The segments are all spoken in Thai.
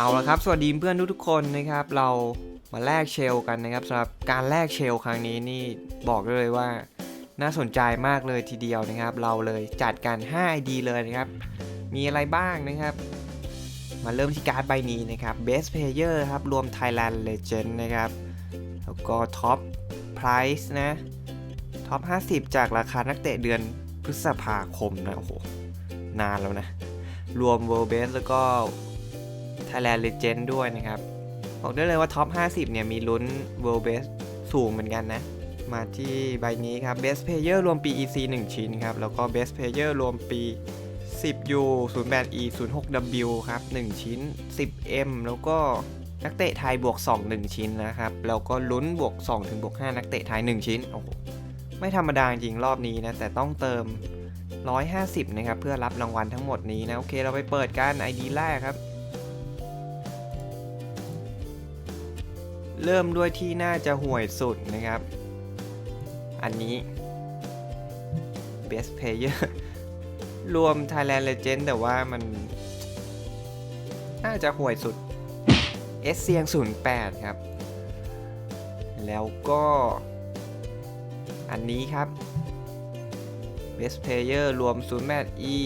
เอาละครับ สวัสดีเพื่อนทุกๆคนนะครับ เรามาแลกเชลกันนะครับสำหรับการแลกเชลครั้งนี้นี่บอกได้เลยว่าน่าสนใจมากเลยทีเดียวนะครับ เราเลยจัดกัน5 ID เลยนะครับ มีอะไรบ้างนะครับ มาเริ่มที่การ์ดใบนี้นะครับ Best Player ครับ รวม Thailand Legend นะครับ แล้วก็ Top Price นะ Top 50 จากราคานักเตะเดือนพฤษภาคมนะ โอ้โห นานแล้วนะ รวม World Best แล้วก็ Thailand Legend ด้วยนะครับ บอกได้เลยว่าท็อป 50 เนี่ยมีลุ้น World Best สูงเหมือนกันนะ มาที่ใบนี้ครับ Best Player รวมปี EC 1 ชิ้นครับ แล้วก็ Best Player รวมปี 10U 08E 06W ครับ 1 ชิ้น 10M แล้วก็นักเตะไทยบวก 2 1 ชิ้นนะครับ แล้วก็ลุ้นบวก 2 ถึงบวก 5 นักเตะไทย 1 ชิ้น โอ้โห ไม่ธรรมดาจริงรอบนี้นะ แต่ต้องเติม 150 นะครับ เพื่อรับรางวัลทั้งหมดนี้นะ โอเค เราไปเปิดกัน ID แรกครับ เริ่มด้วยที่น่าจะห่วยสุดนะครับ อันนี้ Best Player รวม Thailand Legend แต่ว่ามัน น่าจะห่วยสุด S เซียง08 ครับ แล้วก็ อันนี้ครับ Best Player รวม 08E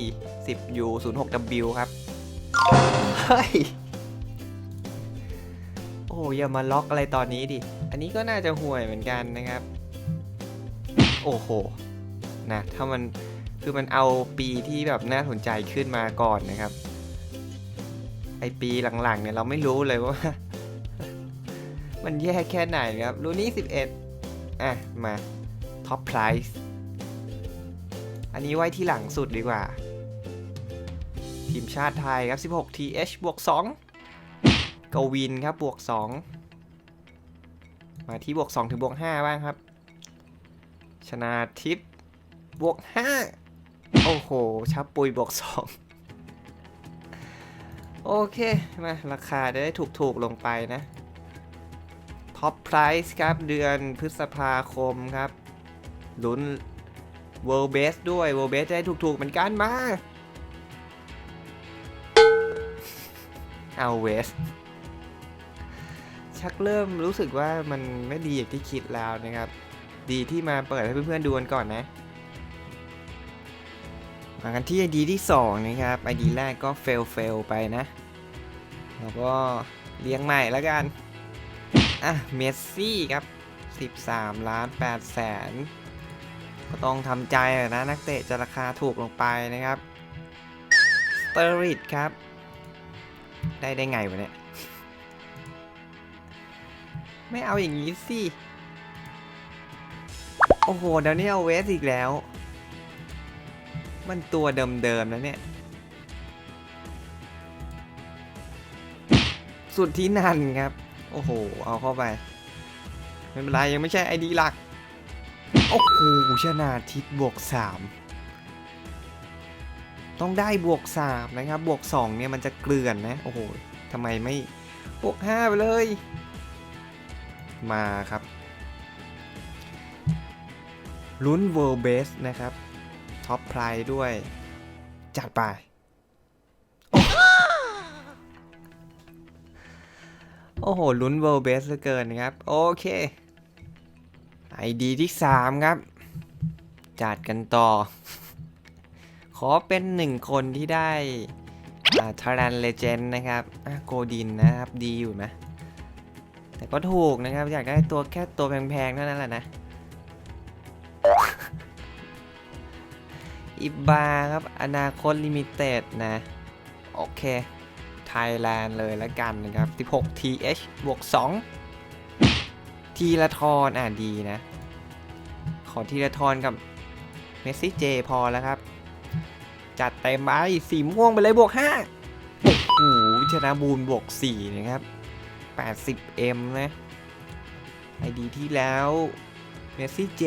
10U 06W ครับ เฮ้ย อย่ามาล็อกอะไรตอนนี้ดิ อันนี้ก็น่าจะห่วยเหมือนกันนะครับ โอ้โห นะ ถ้ามัน คือมันเอาปีที่แบบน่าสนใจขึ้นมาก่อนนะครับ ไอปีหลังๆเนี่ยเราไม่รู้เลยว่า มันแย่แค่ไหนครับรูนี่ 11 อะ มาท็อปไพรส์อันนี้ไว้ที่หลังสุดดีกว่า ทีมชาติไทยครับ 16 TH บวก2 กวินครับบวก 2 มาที่บวก 2 ถึงบวก 5 บ้างครับ ชนาทิพย์บวก 5 โอ้โหชับปุยบวก 2 โอเค มา ราคาได้ถูกๆลงไปนะ ท็อปไพรส์ครับ เดือนพฤษภาคมครับลุ้น World Best ด้วย World Best ได้ถูกๆเหมือนกันมาเอาเวส ชักเริ่มรู้สึกว่ามันไม่ดีอย่างที่คิดแล้วนะครับ ดีที่มาเปิดให้เพื่อนๆดูกันก่อนนะมากันที่ ID ที่ 2 นะครับ ID แรกก็เฟลเฟลไปนะแล้วก็เลี้ยงใหม่แล้วกัน อะ เมสซี่ครับ 13 ล้าน8แสน ก็ต้องทำใจนะ นักเตะจะราคาถูกลงไปนะครับ สเตอริดครับ ได้ได้ไงวะเนี่ย ไม่เอาอย่างนี้สิ โอ้โหเดี๋ยวนี้เอาเวสอีกแล้ว มันตัวเดิมๆแล้วเนี่ย สุดที่นันครับ โอ้โห เอาเข้าไป ไม่เป็นไรยังไม่ใช่ไอดีหลัก โอ้โหชนะทิศบวก3ต้องได้บวก3นะครับ บวก2เนี่ยมันจะเกลื่อนนะ โอ้โหทำไมไม่บวก5ไปเลย มาครับลุ้น World Base นะครับ ท็อปไพรด้วย จัดไป โอ้โหลุ้น World Base เหลือเกินนะครับ โอเค ID ที่ 3 ครับ จัดกันต่อ ขอเป็นหนึ่งคนที่ได้ทารันเลเจนนะครับโกดินนะครับ ดีอยู่นะ แต่ก็ถูกนะครับ อยากได้ตัวแค่ตัวแพงๆเท่านั้นแหละนะอิบาครับ อนาคตลิมิเต็ดนะ โอเค ไทยแลนด์เลยล้วกันนะครับ 16 TH บวก 2 ทีละทอนอะดีนะ ขอทีละทอนกับเมสซี่เจพอแล้วครับ จัดเต็มไปสีม่วงไปเลยบวก 5 โอ้โหชนะบูนบวก 4 นะครับ 80M นะไอดีที่แล้วเมสซี่เจ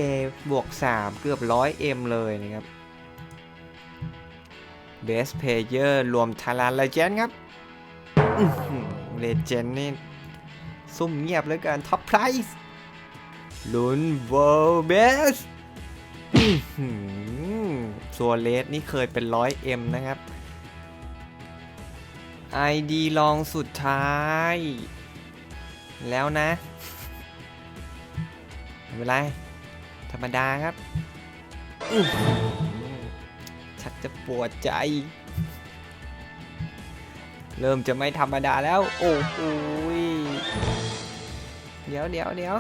บวก 3 เกือบ 100M เลยนะครับ Best Player รวมทาราเลเจนครับเลเจนนี่ ซุ่มเงียบเหลยกันท็อปไพรส์ลุ้น World Best ซัวเลสนี่เคยเป็น 100M นะครับ ID ลองสุดท้าย แล้วนะไม่เป็นไร ธรรมดาครับชักจะปวดใจ เริ่มจะไม่ธรรมดาแล้ว โอ้โหยเดี๋ยวเดี๋ยวเดี๋ยว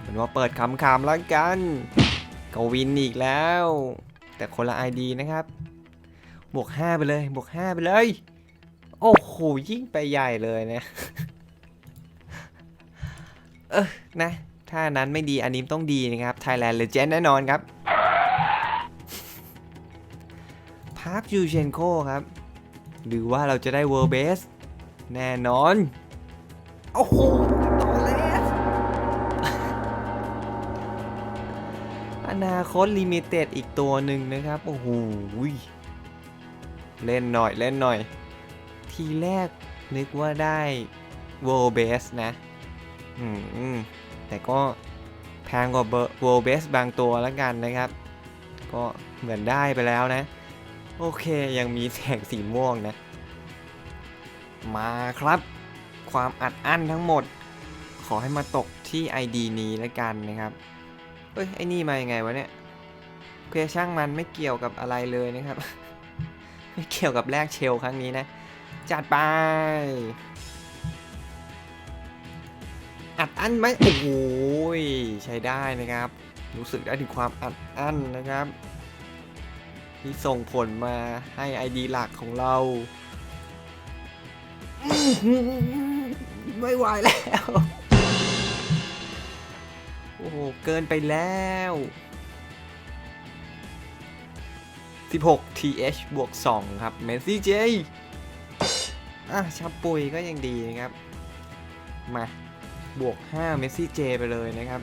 เป็นว่าเปิดคำคำแล้วกันก็วินอีกแล้ว แต่คนละ ID นะครับ บวก 5 ไปเลย บวก 5 ไปเลย โอ้โหยิ่งไปใหญ่เลยนะเออนะ ถ้านั้นไม่ดีอันนี้ต้องดีนะครับ Thailand Legend แน่นอนครับพาร์คยูเชนโคครับ หรือว่าเราจะได้ World Base แน่นอน โอ้โหตอเลสอนาคตลิมิเต็ดอีกตัวหนึ่งนะครับ โอ้โหเล่นหน่อยเล่นหน่อย ทีแรกนึกว่าได้ World Base นะ อืม แต่ก็แพงกว่า World Base บางตัวแล้วกันนะครับ ก็เหมือนได้ไปแล้วนะ โอเคยังมีแสงสีม่วงนะ มาครับ ความอัดอั้นทั้งหมด ขอให้มาตกที่ ID นี้แล้วกันนะครับเฮ้ย ไอ้นี่มายังไงวะเนี่ยเคช่างมันไม่เกี่ยวกับอะไรเลยนะครับ ไม่เกี่ยวกับแลกเชลครั้งนี้นะ จัดไป อัดอั้นไหมโอ้โหยใช้ได้นะครับ รู้สึกได้ถึงความอัดอั้นนะครับ ที่ส่งผลมาให้ ID หลักของเรา ไม่ไหวแล้ว โอ้โห เกินไปแล้ว16 th บวก 2 ครับ เมสซี่เจ อะชาปุยก็ยังดีนะครับ มาบวก 5 เมสซี่เจไปเลยนะครับ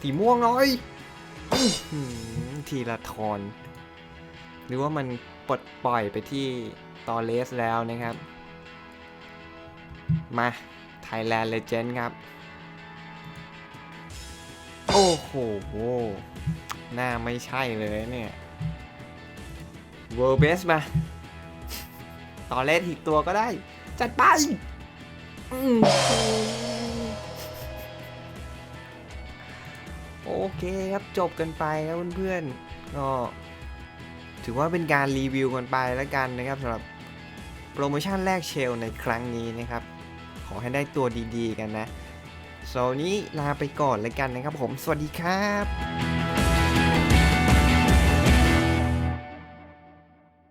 สีม่วงน้อยทีละทอนหรือว่ามันปลดปล่อยไปที่ตอเลสแล้วนะครับ มา Thailand Legend ครับ โอ้โหหน้าไม่ใช่เลยเนี่ย World Best มา ตอเลสอีกตัวก็ได้ จัดไปโอเคครับจบกันไปครับเพื่อนๆก็ถือว่าเป็นการรีวิวกันไปแล้วกันนะครับสำหรับโปรโมชั่นแรกเชลในครั้งนี้นะครับ ขอให้ได้ตัวดีๆกันนะโซนี้ลาไปก่อนแล้วกันนะครับผม สวัสดีครับ